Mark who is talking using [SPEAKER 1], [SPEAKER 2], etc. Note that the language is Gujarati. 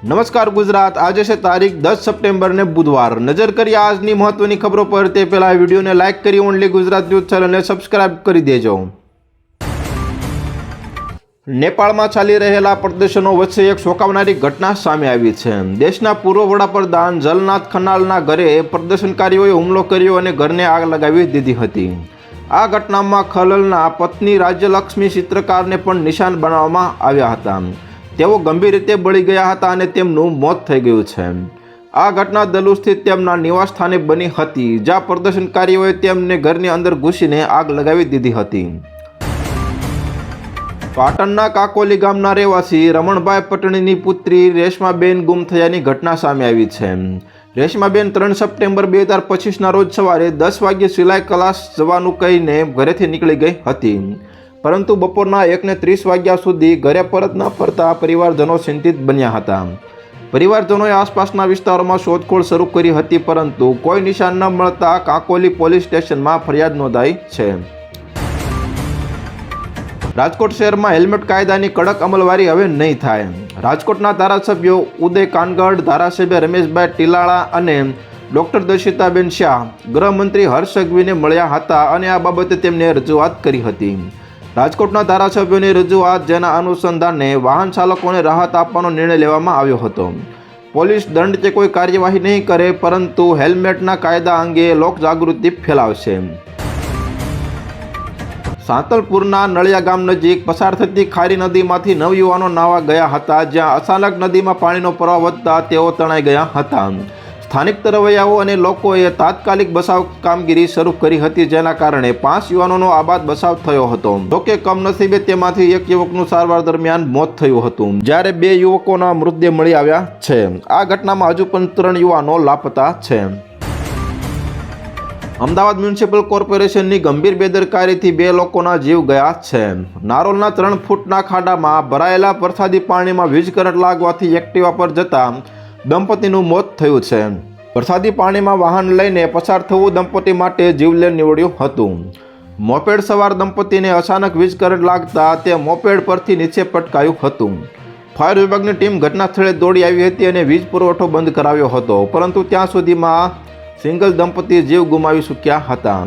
[SPEAKER 1] નમસ્કાર ગુજરાત. આજે છે તારીખ દસ સપ્ટેમ્બરને બુધવાર. નજર કરી આજની મહત્વની ખબરો પર તે પહેલા વિડીયોને લાઇક કરી ઓનલી ગુજરાત ન્યૂઝ ચેનલને સબસ્ક્રાઇબ કરી દેજો. નેપાળમાં ચાલી રહેલા પ્રદર્શનો વચ્ચે એક ચોંકાવનારી ઘટના સામે આવી છે. દેશના પૂર્વ વડાપ્રધાન જલનાથ ખનાલના ઘરે પ્રદર્શનકારીઓએ હુમલો કર્યો અને ઘરને આગ લગાવી દીધી હતી. આ ઘટનામાં ખલલના પત્ની રાજ્યલક્ષ્મી ચિત્રકારને પણ નિશાન બનાવવામાં આવ્યા હતા. તેઓ ગંભીર રીતે બળી ગયા હતા અને તેમનું મોત થઈ ગયું છે. આ ઘટના દલુ સ્થિત તેમના નિવાસ સ્થાને બની હતી, જ્યાં પ્રદર્શનકારીઓએ તેમને ઘરની અંદર ઘૂસીને આગ લગાવી દીધી હતી. પાટણના કાકોલી ગામના રહેવાસી રમણભાઈ પટણીની પુત્રી રેશમાબેન ગુમ થયાની ઘટના સામે આવી છે. રેશમાબેન ત્રણ સપ્ટેમ્બર બે હજાર પચીસના રોજ સવારે દસ વાગ્યે સિલાઈ ક્લાસ જવાનું કહીને ઘરેથી નીકળી ગઈ હતી. પરંતુ બપોરના એકને ત્રીસ વાગ્યા સુધી ઘરે પરત ન ફરતા પરિવારજનો ચિંતિત બન્યા હતા. પરિવારજનોએ આસપાસના વિસ્તારોમાં શોધખોળ શરૂ કરી હતી, પરંતુ કોઈ નિશાન ન મળતા કાકોલી પોલીસ સ્ટેશનમાં ફરિયાદ નોંધાઈ છે. રાજકોટ શહેરમાં હેલ્મેટ કાયદાની કડક અમલવારી હવે નહીં થાય. રાજકોટના ધારાસભ્યો ઉદય કાનગઢ, ધારાસભ્ય રમેશભાઈ ટીલાળા અને ડૉક્ટર દર્શિતાબેન શાહ ગૃહમંત્રી હર્ષ સંઘવીને મળ્યા હતા અને આ બાબતે તેમને રજૂઆત કરી હતી. રાજકોટના ધારાસભ્યોની રજૂઆત જેના અનુસંધાને વાહન ચાલકોને રાહત આપવાનો નિર્ણય લેવામાં આવ્યો હતો. પોલીસ દંડ કે કોઈ કાર્યવાહી નહીં કરે, પરંતુ હેલ્મેટના કાયદા અંગે લોકજાગૃતિ ફેલાવશે. સાંતલપુરના નળિયા ગામ નજીક પસાર થતી ખારી નદીમાંથી નવ યુવાનો નાવા ગયા હતા, જ્યાં અચાનક નદીમાં પાણીનો પ્રવાહ વધતા તેઓ તણાઈ ગયા હતા. સ્થાનિક તરવૈયાઓ અને લોકોએ તાત્કાલિક બચાવ કામગીરી શરૂ કરી હતી, જેના કારણે પાંચ યુવાનોનો આબાદ બચાવ થયો હતો. જોકે કમનસીબે તેમાંથી એક યુવકનું સારવાર દરમિયાન મોત થયું હતું. જ્યારે બે યુવકોના મૃતદેહ મળી આવ્યા છે. આ ઘટનામાં હજુ પણ ત્રણ યુવાનો લાપતા છે. અમદાવાદ મ્યુનિસિપલ કોર્પોરેશનની ગંભીર બેદરકારીથી બે લોકોના જીવ ગયા છે. નારોલના ત્રણ ફૂટના ખાડામાં ભરાયેલા વરસાદી પાણીમાં વીજ કરંટ લાગવાથી એક્ટિવા પર જતા દંપતીનું મોત થયું છે. વરસાદી પાણીમાં વાહન લઈને પસાર થવું દંપતી માટે જીવલેણ નીવડ્યું હતું. મોપેડ સવાર દંપતીને અચાનક વીજ કરંટ લાગતા તે મોપેડ પરથી નીચે પટકાયું હતું. ફાયર વિભાગની ટીમ ઘટના સ્થળે દોડી આવી હતી અને વીજ પુરવઠો બંધ કરાવ્યો હતો. પરંતુ ત્યાં સુધીમાં સિંગલ દંપતી જીવ ગુમાવી ચૂક્યા હતા.